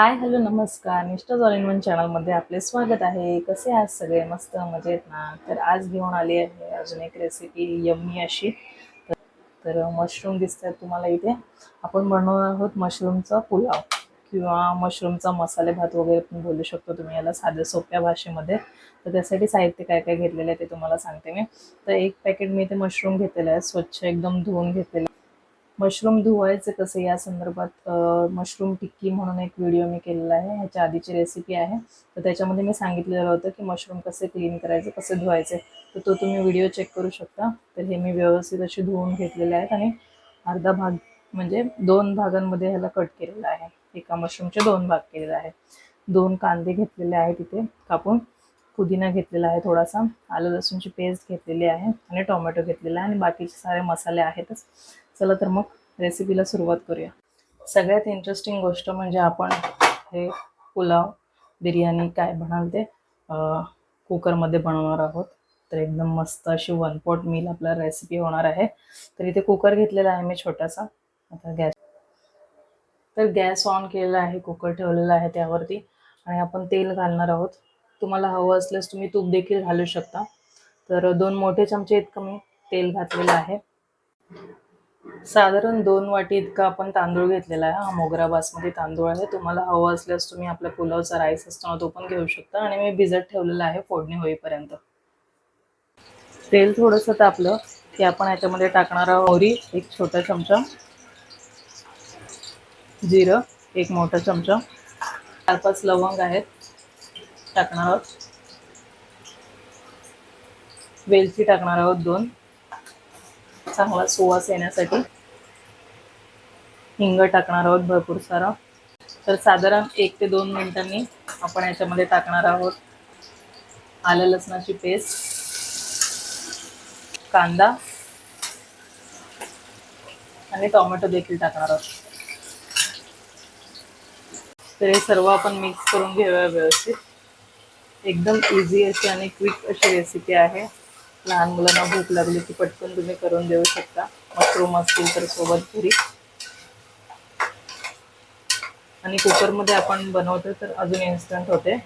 Hi hello नमस्कार. निष्ठा all in one चॅनलमध्ये आपले स्वागत आहे. कसे आहात सगळे? मस्त मजेत ना? तर आज घेऊन आली आहे अजून एक रेसिपी यम्मी अशी. तर- मशरूम दिसतात तुम्हाला इथे. आपण बनवणार आहोत मशरूमचा पुलाव किंवा मशरूमचा मसाले भात वगैरे पण बोलू शकतो तुम्ही. याला साध्या सोप्या भाषेमध्ये. तर त्यासाठी साहित्य काय काय घेतलेलं आहे ते तुम्हाला सांगते मी. तर एक पॅकेट मी इथे मशरूम घेतलेलं आहे. स्वच्छ एकदम धुवून घेतलेलं आहे. मशरूम धुवायचे कसं या संदर्भात? मशरूम टिक्की म्हणून एक व्हिडिओ मी केलेला आहे. ह्याच्या आधीची रेसिपी आहे. तर त्याच्यामध्ये मी सांगितलेलं होतं की मशरूम कसे क्लीन करायचे कसे धुवायचे. तर तो तुम्ही व्हिडिओ चेक करू शकता. तर हे मी व्यवस्थित असे धुवून घेतलेले आहेत आणि अर्धा भाग म्हणजे दोन भागांमध्ये ह्याला कट केलेला आहे. एका मशरूमचे दोन भाग केलेले आहे दोन कांदे घेतलेले आहेत तिथे कापून. पुदिना घेतलेला आहे थोडासा. आलं लसूणची पेस्ट घेतलेली आहे आणि टोमॅटो घेतलेला आहे आणि बाकीचे सारे मसाले आहेतच. चला तर मग रेसिपीला सुरुवात करूया. सगळ्यात इंटरेस्टिंग गोष्ट म्हणजे आपण हे पुलाव बिर्याणी काय म्हणाल ते कुकरमध्ये बनवणार आहोत. तर एकदम मस्त अशी वन पॉट मील आपला रेसिपी होणार आहे. तर इथे कुकर घेतलेला आहे मी छोटासा. आता गॅस तर गॅस ऑन केलेला आहे कुकर ठेवलेला आहे त्यावरती. आणि आपण तेल घालणार आहोत. तुम्हाला हवं असल्यास तुम्ही तूप देखील घालू शकता. तर दोन मोठे चमचे इतकं मी तेल घातलेलं आहे. साधारण दोन वाटी इतका आपण तांदूळ घेतलेला आहे. हा मोगरा बासमती तांदूळ आहे. तुम्हाला हवं असल्यास तुम्ही आपल्या पुलावचा राईस असतो ना तो पण घेऊ शकता. आणि मी भिजत ठेवलेला आहे फोडणी होईपर्यंत. तेल थोडंसं तापलं की आपण याच्यामध्ये टाकणार आहोत मोहरी एक छोटा चमचा. जिरं एक मोठा चमचा. चार पाच लवंग आहेत. टाकणार आहोत. वेलची टाकणार आहोत दोन. चांगला सुवास येण्यासाठी. हिंग टाकणार आहोत भरपूर सारा. तर साधारण एक ते दोन मिनिटांनी आपण याच्यामध्ये टाकणार आहोत आलं लसणाची पेस्ट कांदा आणि टोमॅटो देखील टाकणार आहोत. तर हे सर्व आपण मिक्स करून घेऊया व्यवस्थित. एकदम इझी अशी आणि क्विक अशी रेसिपी आहे. लहान मुलांना भूक लागली की पटकन तुम्ही करून देऊ शकता. मशरूम असतील तर सोबत घरी आणि कुकरमध्ये आपण बनवतो तर अजून इन्स्टंट होते.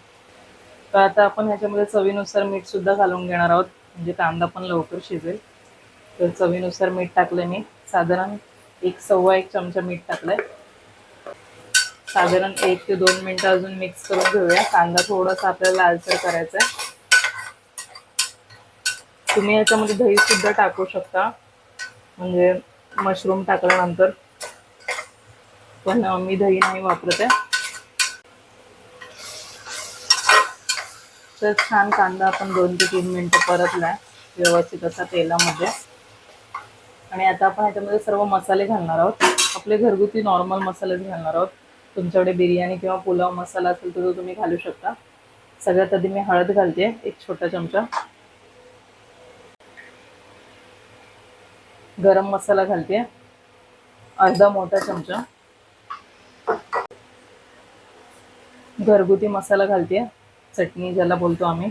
तर आता आपण ह्याच्यामध्ये चवीनुसार मीठ सुद्धा घालून घेणार आहोत. म्हणजे कांदा पण लवकर शिजेल. तर चवीनुसार मीठ टाकलं मी. साधारण एक सव्वा एक चमचा मीठ टाकलंय. साधारण एक ते दोन मिनिटं अजून मिक्स करून घेऊया. कांदा थोडासा आपल्याला लालसर करायचा आहे. तुम्ही याच्यामध्ये दही सुद्धा टाकू शकता. म्हणजे मशरूम टाकल्यानंतर. पण मी दही नाही वापरत आहे. तर छान कांदा आपण दोन ते तीन मिनटं परतलाय व्यवस्थित असा तेलामध्ये. आणि आता आपण ह्याच्यामध्ये सर्व मसाले घालणार आहोत. आपले घरगुती नॉर्मल मसालेच घालणार आहोत. तुमच्याकडे बिर्याणी किंवा पुलाव मसाला असेल तर तो तुम्ही घालू शकता. सगळ्यात आधी मी हळद घालते एक छोटा चमचा. गरम मसाला घालते अर्धा मोठा चमचा. घरगुती मसाला घालते. चटणी ज्याला बोलतो आम्ही.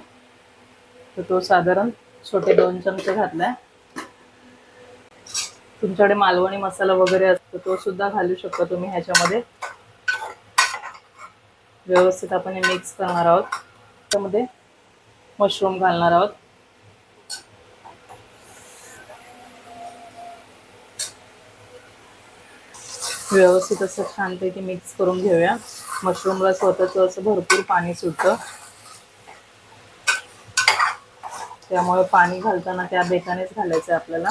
तर तो साधारण छोटे दोन चमचे घातलाय. तुमच्याकडे मालवणी मसाला वगैरे असतो तो सुद्धा घालू शकता तुम्ही ह्याच्यामध्ये. व्यवस्थित आपण हे मिक्स करणार आहोत. त्यामध्ये मशरूम घालणार आहोत. व्यवस्थित असं छानपैकी मिक्स करून घेऊया. मशरूमला स्वतःच असं भरपूर पाणी सुटतं. त्यामुळे पाणी घालताना त्या बेतानेच घालायचं आहे आपल्याला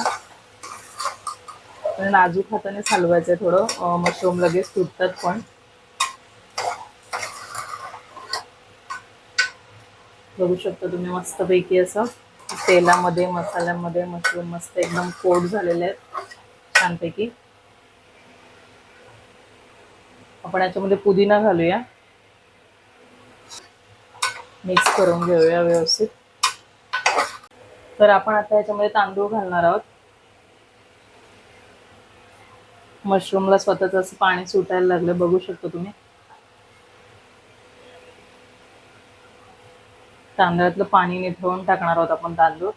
नाजूक हातानेच हलवायचं आहे थोडं मशरूम लगेच तुटतात पण. बघू शकता तुम्ही मस्तपैकी असं तेलामध्ये मसाल्यामध्ये मशरूम मस्त एकदम कोट झालेले आहेत. छानपैकी. आपण याच्यामध्ये पुदिना घालूया. मिक्स करून घेऊया व्यवस्थित. तर आपण आता याच्यामध्ये तांदूळ घालणार आहोत. मशरूमला स्वतःच असं पाणी सुटायला लागलं बघू शकता तुम्ही. तांदळातलं पाणी निथळून टाकणार आहोत आपण तांदूळ.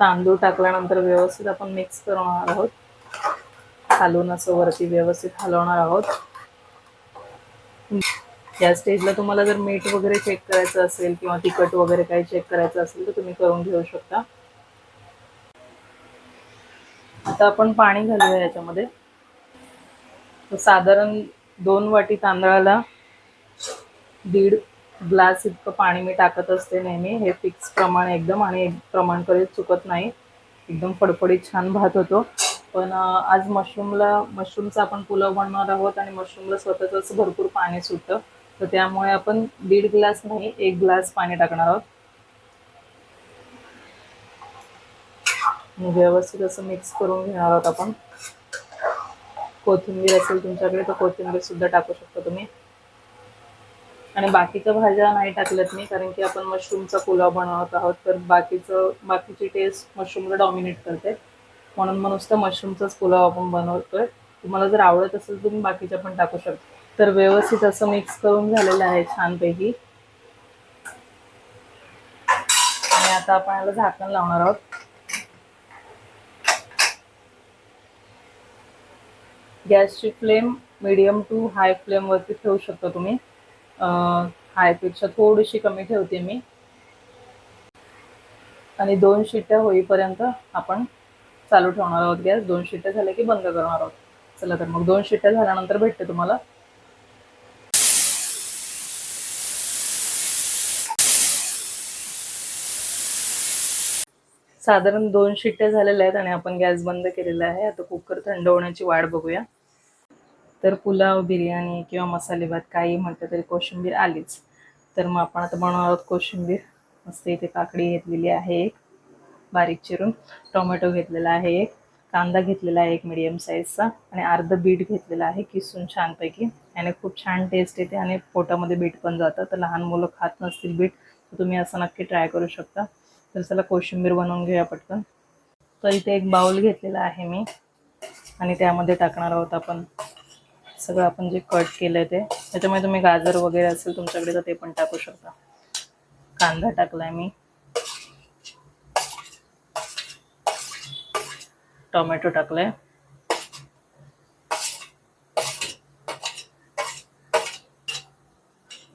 तांदूळ टाकल्यानंतर व्यवस्थित आपण मिक्स करणार आहोत. हलवून असं वरती व्यवस्थित हलवणार आहोत. या स्टेजला तुम्हाला जर मीठ वगैरे चेक करायचं असेल किंवा तिखट वगैरे काही चेक करायचं असेल तर तुम्ही करून घेऊ शकता. आता आपण पाणी घालूया याच्यामध्ये. साधारण दोन वाटी तांदळाला दीड ग्लास इतकं पाणी मी टाकत असते नेहमी. हे फिक्स प्रमाण एकदम आणि एक प्रमाण कधीच चुकत नाही. एकदम फडफडीत छान भात होतो. पण आज मशरूमला मशरूमचा आपण पुलाव बनवणार आहोत आणि मशरूमला स्वतःच असं भरपूर पाणी सुटतं. तर त्यामुळे आपण दीड ग्लास नाही एक ग्लास पाणी टाकणार आहोत. व्यवस्थित असं मिक्स करून घेणार आहोत आपण. कोथिंबीर असेल तुमच्याकडे तर कोथिंबीर सुद्धा टाकू शकता तुम्ही. आणि बाकीच्या भाज्या नाही टाकल्यात मी कारण की आपण मशरूमचा पुलाव बनवत आहोत. तर बाकीचं बाकीची टेस्ट मशरूमला डॉमिनेट करते. म्हणून मग नुसतं मशरूमचाच पुलाव आपण बनवतोय. तुम्हाला जर आवडत असेल तुम्ही बाकीच्या पण टाकू शकता. तर व्यवस्थित असं मिक्स करून झालेलं आहे छानपैकी. आणि आता आपण याला झाकण लावणार आहोत. गॅसची फ्लेम मिडियम टू हाय फ्लेमवरती ठेवू शकता तुम्ही. हायपेक्षा थोडीशी कमी ठेवते मी. आणि दोन शिट्ट्या होईपर्यंत आपण चालू ठेवणार आहोत गॅस. दोन शिट्ट्या झाल्या की बंद करणार आहोत. चला तर मग दोन शिट्ट्या झाल्यानंतर भेटते तुम्हाला. साधारण दोन शिट्ट्या झालेल्या आहेत आणि आपण गॅस बंद केलेला आहे. आता कुकर थंड होण्याची वाट बघूया. तर पुलाव बिर्याणी किंवा मसाले भात काही म्हटलं तरी कोशिंबीर आलीच. तर मग आपण आता बनवणार आहोत कोशिंबीर. मस्त इथे काकडी घेतलेली आहे एक. बारीक चिरून टोमॅटो घेतलेला आहे एक कांदा घेतलेला आहे एक मिडियम साईजचा आणि अर्ध बीट घेतलेला आहे किसून छानपैकी. याने खूप छान टेस्ट येते आणि पोटामध्ये बीट पण जातं. तर लहान मुलं खात नसतील बीट तर तुम्ही असं नक्की ट्राय करू शकता. तर चला कोशिंबीर बनवून घेऊया पटकन. तर इथे एक बाउल घेतलेला आहे मी. आणि त्यामध्ये टाकणार आहोत आपण सगळं आपण जे कट केलं आहे ते. त्याच्यामुळे तुम्ही गाजर वगैरे असेल तुमच्याकडे तर ते पण टाकू शकता. कांदा टाकलाय मी. टोमॅटो टाकलाय.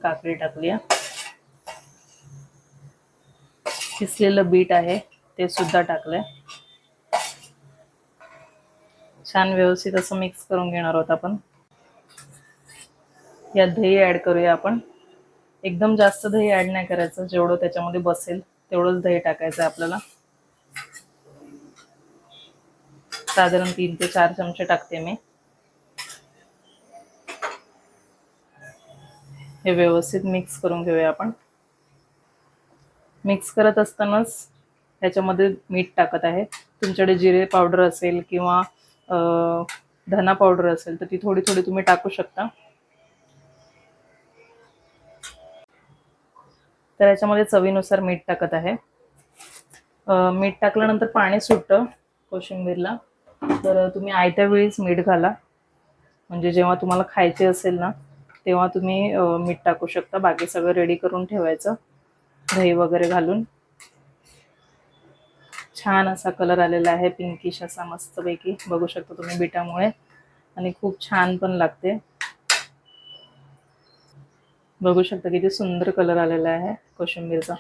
काकडी टाकली किसलेलं बीट आहे ते सुद्धा टाकलंय. छान व्यवस्थित असं मिक्स करून घेणार आहोत आपण. यात दही ऍड करूया आपण. एकदम जास्त दही ऍड नाही करायचं जेवढं त्याच्यामध्ये बसेल तेवढंच दही टाकायचं आपल्याला. साधारण तीन ते चार चमचे टाकते मी. हे व्यवस्थित मिक्स करून घेऊया आपण. मिक्स करत असतानाच ह्याच्यामध्ये मीठ टाकत आहे. तुमच्याकडे जिरे पावडर असेल किंवा धना पावडर असेल तर ती थोडी थोडी तुम्ही टाकू शकता. तर याच्यामध्ये चवीनुसार मीठ टाकत आहे. मीठ टाकल्यानंतर पाणी सुटतं कोशिंबीरला. तर तुम्ही आयत्या वेळीच मीठ घाला. म्हणजे जेव्हा तुम्हाला खायचे असेल ना तेव्हा तुम्ही मीठ टाकू शकता. बाकी सगळं रेडी करून ठेवायचं. दही वगैरे घालून. छान असा कलर आलेला आहे. पिंकिश असा मस्तपैकी. बघू शकता तुम्ही बिटामुळे. आणि खूप छान पण लागते. बघू शकता किती सुंदर कलर आलेला आहे कोशिंबीरचा.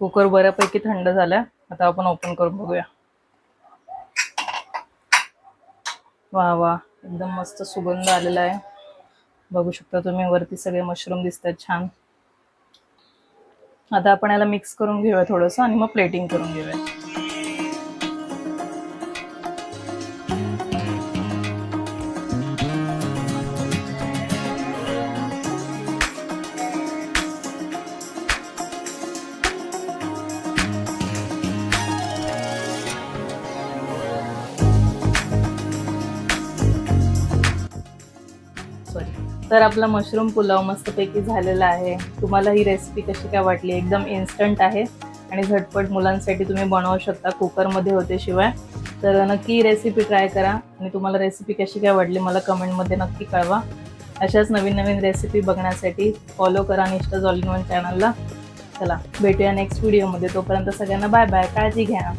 कुकर बऱ्यापैकी थंड झालाय. आता आपण ओपन करून बघूया. वा वा. एकदम मस्त सुगंध आलेला आहे. बघू शकता तुम्ही वरती सगळे मशरूम दिसतात छान. आता आपण याला मिक्स करून घेऊया थोडंसं आणि मग प्लेटिंग करून घेऊया. तर आपला मशरूम पुलाव मस्तपैकी झालेला आहे. तुम्हाला ही रेसिपी कशी काय वाटली? एकदम इन्स्टंट आहे. आणि झटपट मुलांसाठी तुम्ही बनवू शकता. कुकरमध्ये होते शिवाय. तर नक्की ही रेसिपी ट्राय करा. आणि तुम्हाला रेसिपी कशी काय वाटली मला कमेंटमध्ये नक्की कळवा. अशाच नवीन नवीन रेसिपी बघण्यासाठी फॉलो करा निष्ठा ऑल इन वन चॅनलला चला भेटूया नेक्स्ट व्हिडिओमध्ये तोपर्यंत सगळ्यांना बाय बाय काळजी घ्या.